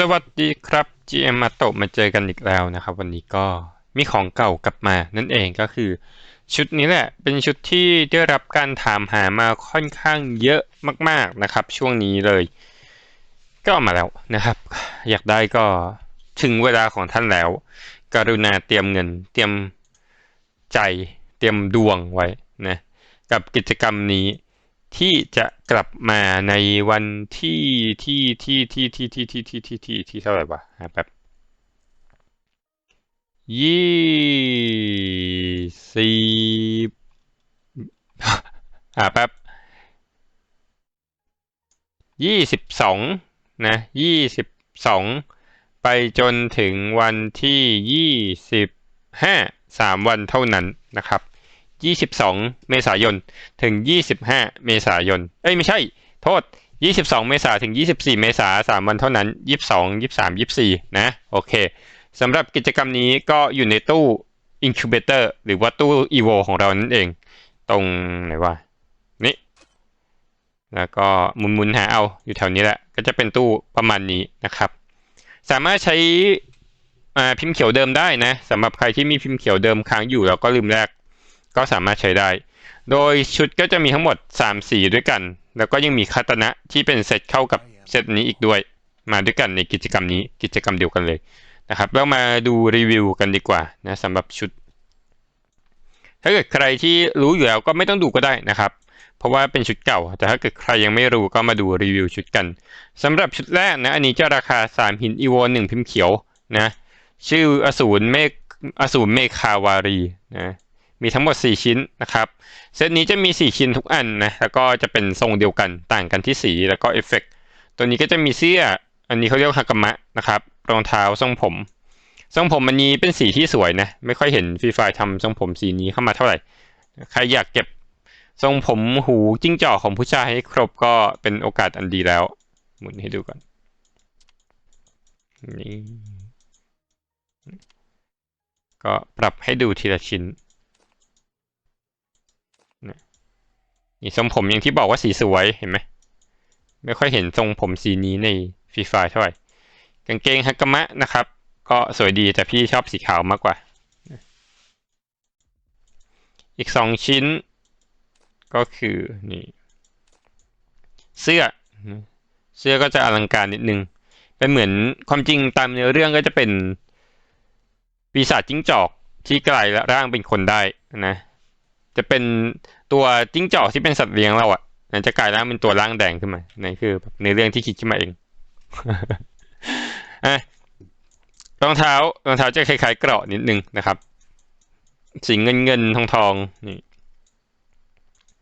สวัสดีครับ GM มาโตมาเจอกันอีกแล้วนะครับ วันนี้ก็มีของเก่ากลับมานั่นเองก็คือ ชุดนี้แหละเป็นชุดที่ได้รับการถามหามาค่อนข้างเยอะมาก ๆนะครับ ช่วงนี้เลย ก็มาแล้วนะครับ อยากได้ก็ถึงเวลาของท่านแล้ว กรุณาเตรียมเงิน เตรียมใจ เตรียมดวงไว้นะกับกิจกรรมนี้ ที่จะกลับมาในวันที่ที่ที่ที่ที่ที่ที่ที่ที่ที่ที่เท่าไหร่วะแป๊บยี่สิบหาแป๊บยี่สิบสองนะยี่สิบสองไปจนถึงวันที่ยี่สิบห้าสามวันเท่านั้นนะครับ 22เมษายน ถึง25เมษายน เอ้ยไม่ใช่ โทษ22เมษาถึง24เมษาสามวันเท่านั้น22 23 24นะโอเคสำหรับกิจกรรมนี้ก็อยู่ในตู้ Incubator หรือว่าตู้ Evo ของเรานั่นเอง ตรงไหนวะนี่ แล้วก็หมุนๆหาเอาอยู่แถวนี้แหละ ก็จะเป็นตู้ประมาณนี้นะครับ สามารถใช้พิมพ์เขียวเดิมได้นะสำหรับใครที่มีพิมพ์เขียวเดิมค้างอยู่แล้วก็ลืมแลก ก็สามารถใช้ได้ โดยชุดก็จะมีทั้งหมด 3 สีด้วยกัน แล้วก็ยังมีคาตนะที่เป็นเซตเข้ากับเซตนี้อีกด้วย มาด้วยกันในกิจกรรมนี้กิจกรรมเดียวกันเลยนะครับเรามาดูรีวิวกันดีกว่านะสำหรับชุด ถ้าเกิดใครที่รู้อยู่แล้วก็ไม่ต้องดูก็ได้นะครับ เพราะว่าเป็นชุดเก่า แต่ถ้าเกิดใครยังไม่รู้ก็มาดูรีวิวชุดกันสำหรับชุดแรกนะอันนี้จะราคา 3 หินอีโว1พิมพ์เขียวนะชื่ออสูรเมฆอสูรเมฆาวารีนะ มีทั้งหมด 4 ชิ้นนะครับเซตนี้จะมี 4 ชิ้นทุกอันนะแล้วก็จะเป็นทรงเดียวกันต่างกันที่สีแล้วก็เอฟเฟกตัวนี้ก็จะมีเสื้ออันนี้เขาเรียกฮากามะนะครับรองเท้าทรงผมทรงผมอันนี้เป็นสีที่สวยนะไม่ค่อยเห็นฟรีไฟทำทรงผมสีนี้เข้ามาเท่าไหร่ ใครอยากเก็บทรงผมหูจิ้งจอกของผู้ชายให้ครบก็เป็นโอกาสอันดีแล้ว หมุนให้ดูก่อนนี่ก็ปรับให้ดูทีละชิ้น นี่ทรงผมอย่างที่บอกว่าสีสวยเห็นไหมไม่ค่อยเห็นทรงผมสีนี้ในฟรีไฟเท่าไหร่กางเกงฮักกมะนะครับ ก็สวยดีแต่พี่ชอบสีขาวมากกว่า อีกสองชิ้น ก็คือนี่เสื้อ เสื้อก็จะอลังการนิดนึง เป็นเหมือนความจริงตามเนื้อเรื่องก็จะเป็นปีศาจจิ้งจอกที่กลายร่างเป็นคนได้นะ จะเป็นตัวจิ้งจอกที่เป็นสัตว์เลี้ยงเราอะนั่นจะกลายร่างเป็นตัวร่างแดงขึ้นมานั่นคือในเรื่องที่คิดขึ้นมาเองอะรองเท้ารองเท้าจะคล้ายๆเกราะนิดนึงนะครับสีเงินเงินทองทองนี่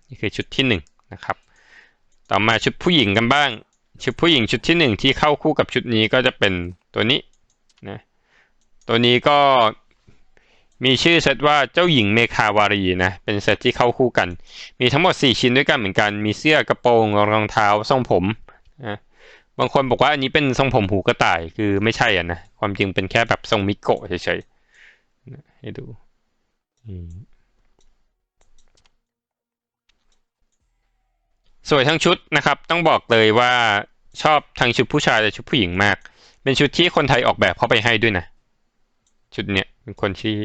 นี่คือชุดที่หนึ่งนะครับ ต่อมาชุดผู้หญิงกันบ้าง ชุดผู้หญิงชุดที่หนึ่งที่เข้าคู่กับชุดนี้ก็จะเป็นตัวนี้นะตัวนี้ก็ มีชื่อเซตว่าเจ้าหญิงเมคาวารีนะ เป็นเซตที่เข้าคู่กัน มีทั้งหมด 4 ชิ้นด้วยกันเหมือนกัน มีเสื้อกระโปรงรองเท้าทรงผมนะบางคนบอกว่าอันนี้เป็นทรงผมหูกระต่ายคือไม่ใช่อะนะ ความจริงเป็นแค่แบบทรงมิโกะเฉยๆให้ดูสวยทั้งชุดนะครับ ต้องบอกเลยว่าชอบทั้งชุดผู้ชายและชุดผู้หญิงมาก เป็นชุดที่คนไทยออกแบบเข้าไปให้ด้วยนะ ชุดเนี้ยเป็นคนที่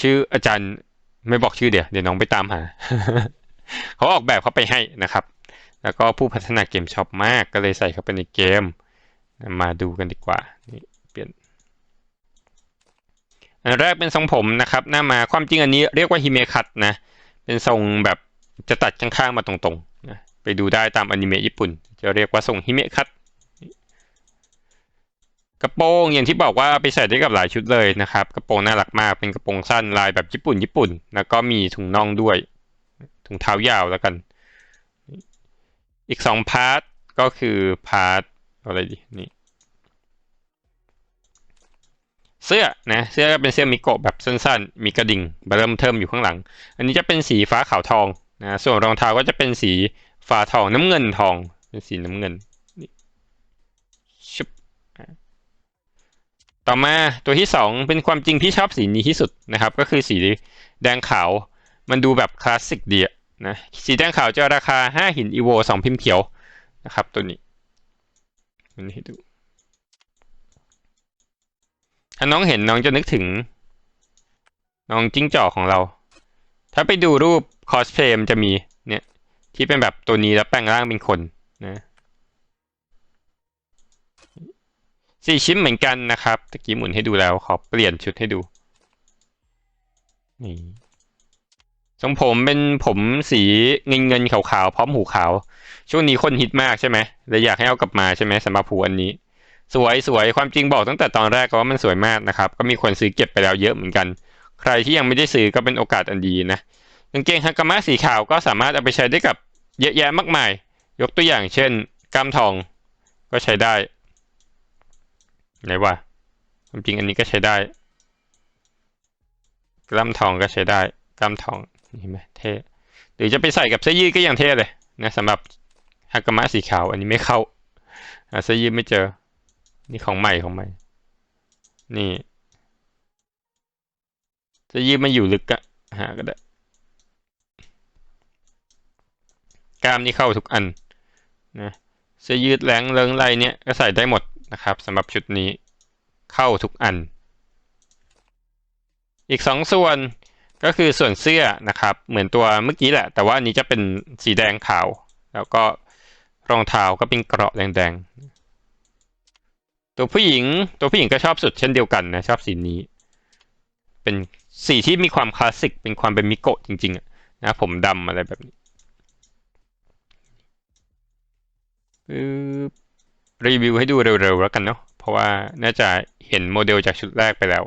ชื่ออาจารย์ไม่บอกชื่อเดี๋ยวเดี๋ยวน้องไปตามหา เขาออกแบบเขาไปให้นะครับ แล้วก็ผู้พัฒนาเกมชอบมากก็เลยใส่เข้าไปในเกม มาดูกันดีกว่านี่เปลี่ยนอันแรกเป็นทรงผมนะครับ หน้ามาความจริงอันนี้เรียกว่าฮิเมคัตนะ เป็นทรงแบบจะตัดข้างๆมาตรงๆนะไปดูได้ตามอนิเมะญี่ปุ่น จะเรียกว่าทรงฮิเมคัต กระโปรงอย่างที่บอกว่าไปใส่ได้กับหลายชุดเลยนะครับ กระโปรงน่ารักมากเป็นกระโปรงสั้นลายแบบญี่ปุ่นญี่ปุ่น แล้วก็มีถุงน่องด้วย ถุงเท้ายาวแล้วกัน อีกสองพาร์ทก็คือพาร์ทอะไรดีนี่เสื้อนะเสื้อก็เป็นเสื้อมิโกะแบบสั้นๆ มีกระดิ่งเริ่มเทิมอยู่ข้างหลัง อันนี้จะเป็นสีฟ้าขาวทองนะส่วนรองเท้าก็จะเป็นสีฟ้าทองน้ำเงินทองเป็นสีน้ำเงินนี่ชุบ ต่อมาตัวที่สองเป็นความจริงพี่ชอบสีนี้ที่สุดนะครับ ก็คือสีแดงขาว มันดูแบบคลาสสิกดีนะสีแดงขาวจะราคา 5 หินอีโว2 พิมพ์เขียวนะครับ ตัวนี้มันให้ดูถ้าน้องเห็นน้องจะนึกถึง น้องจิ้งจอกของเรา ถ้าไปดูรูปคอสเพลย์มันจะมีเนี่ยที่เป็นแบบตัวนี้แล้วแปลงร่างเป็นคนนะ สี่ชิ้นเหมือนกันนะครับตะกี้หมุนให้ดูแล้ว ขอเปลี่ยนชุดให้ดู นี่ทรงผมเป็นผมสีเงินเงินขาวๆพร้อมหูขาว ช่วงนี้คนฮิตมากใช่ไหมเลยอยากให้เอากลับมาใช่ไหมสำหรับหูอันนี้ สวยสวยความจริงบอกตั้งแต่ตอนแรกก็ว่ามันสวยมากนะครับ ก็มีคนซื้อเก็บไปแล้วเยอะเหมือนกัน ใครที่ยังไม่ได้ซื้อก็เป็นโอกาสอันดีนะกางเกงฮากามะสีขาวก็สามารถเอาไปใช้ได้กับเยอะแยะมากมาย ยกตัวอย่างเช่นกล้ามทองก็ใช้ได้ ไหนวะความจริงอันนี้ก็ใช้ได้ กล้ามทองก็ใช้ได้กล้ามทองเห็นไหมเท่หรือจะไปใส่กับเสื้อยืดก็ยังเท่เลยนะสำหรับฮากามะสีขาว อันนี้ไม่เข้าเสื้อยืดไม่เจอ นี่ของใหม่ของใหม่ นี่เสื้อยืดมันอยู่ลึกอะหาก็ได้กล้ามนี่เข้าทุกอันนะเสื้อยืดแรงเริงไรเนี่ยก็ใส่ได้หมด นะครับสำหรับชุดนี้เข้าทุกอัน อีกสองส่วนก็คือส่วนเสื้อนะครับ เหมือนตัวเมื่อกี้แหละ แต่ว่าอันนี้จะเป็นสีแดงขาว แล้วก็รองเท้าก็เป็นเกราะแดงๆ ตัวผู้หญิงตัวผู้หญิงก็ชอบสุดเช่นเดียวกันนะชอบสีนี้ เป็นสีที่มีความคลาสสิกเป็นความเป็นมิโกะจริงๆนะผมดำอะไรแบบนี้ปึ๊บ รีวิวให้ดูเร็วๆแล้วกันเนาะเพราะว่าน่าจะเห็นโมเดลจากชุดแรกไปแล้ว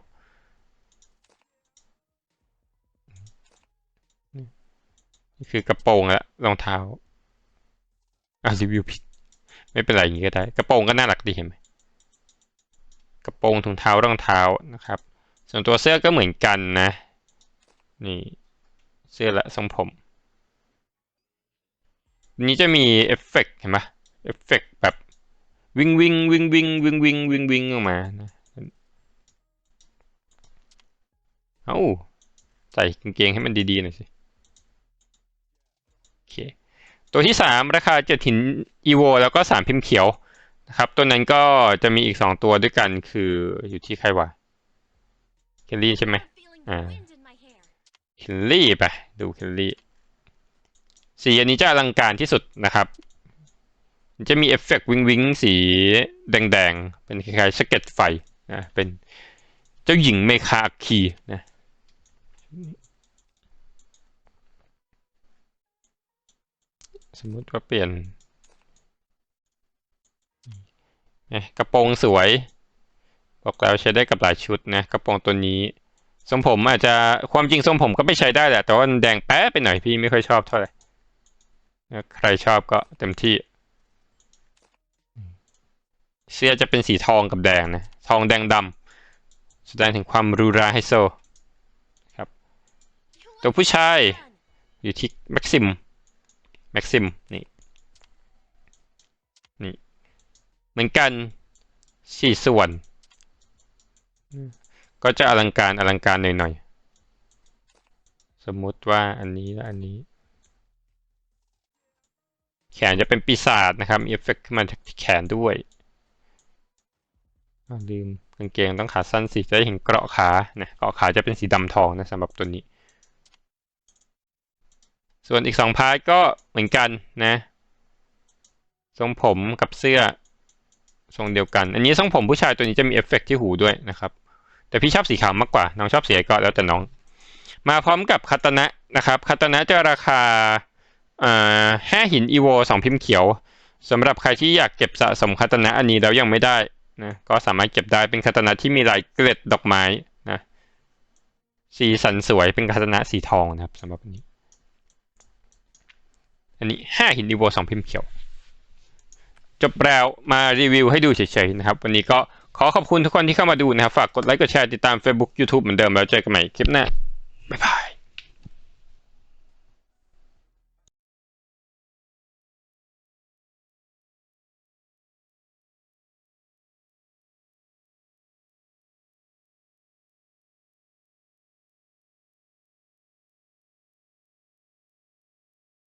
นี่คือกระโปรงและรองเท้าอะรีวิวผิดไม่เป็นไรอย่างนี้ก็ได้ กระโปรงก็น่ารักดีเห็นไหมกระโปรงถุงเท้ารองเท้านะครับ ส่วนตัวเสื้อก็เหมือนกันนะ นี่เสื้อและทรงผมนี้จะมีเอฟเฟกต์เห็นไหมเอฟเฟกต์แบบ วิ่งวิ่งวิ่งวิ่งวิ่งวิ่งวิ่งวิ่งออกมานะเอ้า ใส่กางเกงให้มันดีๆหน่อยสิ โอเค ตัวที่สามราคาเจ็ดหินอีโวแล้วก็สามพิมพ์เขียวนะครับ ตัวนั้นก็จะมีอีกสองตัวด้วยกันคืออยู่ที่ใครวะ เคลลี่ใช่ไหมอ่า เคลลี่ไปดูเคลลี่สีอันนี้จะอลังการที่สุดนะครับมัน จะมีเอฟเฟกต์วิงวิงสีแดงๆ เป็นคล้ายๆสเก็ตไฟนะเป็นเจ้าหญิงเมคาอัคคีนะสมมุติว่าเปลี่ยนกระโปรงสวย บอกแล้วใช้ได้กับหลายชุดนะกระโปรงตัวนี้ทรงผมอาจจะความจริงทรงผมก็ไม่ใช้ได้แหละแต่ว่ามันแดงแป๊ะไปหน่อยพี่ไม่ค่อยชอบเท่าไหร่ใครชอบก็เต็มที่ เสื้อจะเป็นสีทองกับแดงนะทองแดงดำแสดงถึงความรูราไฮโซครับ ตัวผู้ชายอยู่ที่แม็กซิมแม็กซิมนี่นี่เหมือนกันสี่ส่วน ก็จะอลังการอลังการหน่อยๆ สมมติว่าอันนี้และอันนี้ แขนจะเป็นปีศาจนะครับมีเอฟเฟกต์ขึ้นมาที่แขนด้วย ลืมกางเกงต้องขาสั้นสิจะได้เห็นเกราะขานะเกราะขาจะเป็นสีดำทองนะสำหรับตัวนี้ ส่วนอีกสองพาร์ทก็เหมือนกันนะทรงผมกับเสื้อทรงเดียวกัน อันนี้ทรงผมผู้ชายตัวนี้จะมีเอฟเฟกต์ที่หูด้วยนะครับ แต่พี่ชอบสีขาวมากกว่า น้องชอบสีก็แล้วแต่น้อง มาพร้อมกับคาตานะนะครับคาตานะจะราคาอ่าห้าหินอีโวสองพิมพ์เขียวสำหรับใครที่อยากเก็บสะสมคาตานะอันนี้แล้วยังไม่ได้ นะก็สามารถเก็บได้เป็นคาตานะที่มีลายเกล็ดดอกไม้นะสีสันสวยเป็นคาตานะสีทองนะครับสำหรับอันนี้ อันนี้ห้าหินอีโวสองพิมพ์เขียวจบแล้วมารีวิวให้ดูเฉยๆนะครับ วันนี้ก็ขอขอบคุณทุกคนที่เข้ามาดูนะครับ ฝากกดไลค์กดแชร์ติดตาม Facebook YouTube เหมือนเดิมแล้วเจอกันใหม่คลิปหน้า บ๊ายบาย